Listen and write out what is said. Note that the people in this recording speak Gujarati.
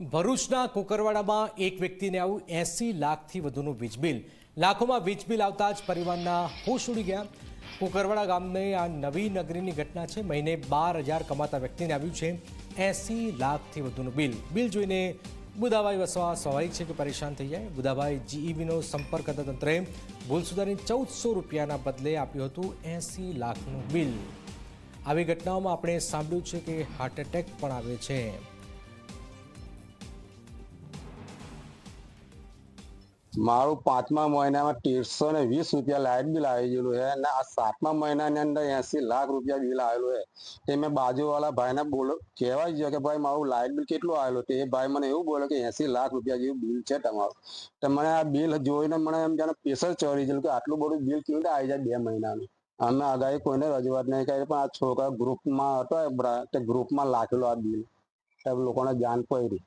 ભરૂચના કુકરવાડામાં એક વ્યક્તિને આવું એસી લાખથી વધુનું વીજ બિલ. લાખોમાં વીજ બિલ આવતા જ પરિવારના હોશ ઉડી ગયા. કુકરવાડા ગામને આ નવી નગરીની ઘટના છે. મહિને બાર હજાર કમાતા વ્યક્તિને આવ્યું છે એસી લાખથી વધુનું બિલ. બિલ જોઈને બુધાભાઈ વસવા સ્વાભાવિક છે કે પરેશાન થઈ જાય. બુધાભાઈ જીઈબીનો સંપર્ક કરતા તંત્રે ભૂલ સુધારી ચૌદસો રૂપિયાના બદલે આપ્યું હતું એસી લાખનું બિલ. આવી ઘટનાઓમાં આપણે સાંભળ્યું છે કે હાર્ટ એટેક પણ આવે છે. મારું પાંચમા મહિનામાં તેરસો ને વીસ રૂપિયા લાઇટ બિલ આવી ગયેલું છે અને આ સાતમા મહિનાની અંદર એસી લાખ રૂપિયા બિલ આવેલું છે. તે મેં બાજુવાળા ભાઈને બોલો, કહેવાય છે કે ભાઈ મારું લાઇટ બિલ કેટલું આવેલું? તે એ ભાઈ મને એવું બોલે કે એસી લાખ રૂપિયા જેવું બિલ છે તમારું. તો મને આ બિલ જોઈને મને એમ જાણે પ્રેશર ચડી ગયેલું કે આટલું બધું બિલ કેવી રીતે આવી જાય બે મહિનાનું? અમે અગાઉ કોઈને રજૂઆત નહીં કરી, પણ આ છોકરા ગ્રુપમાં હતો તે ગ્રુપમાં લાખેલો આ બિલ. લોકોને જાણ પડી.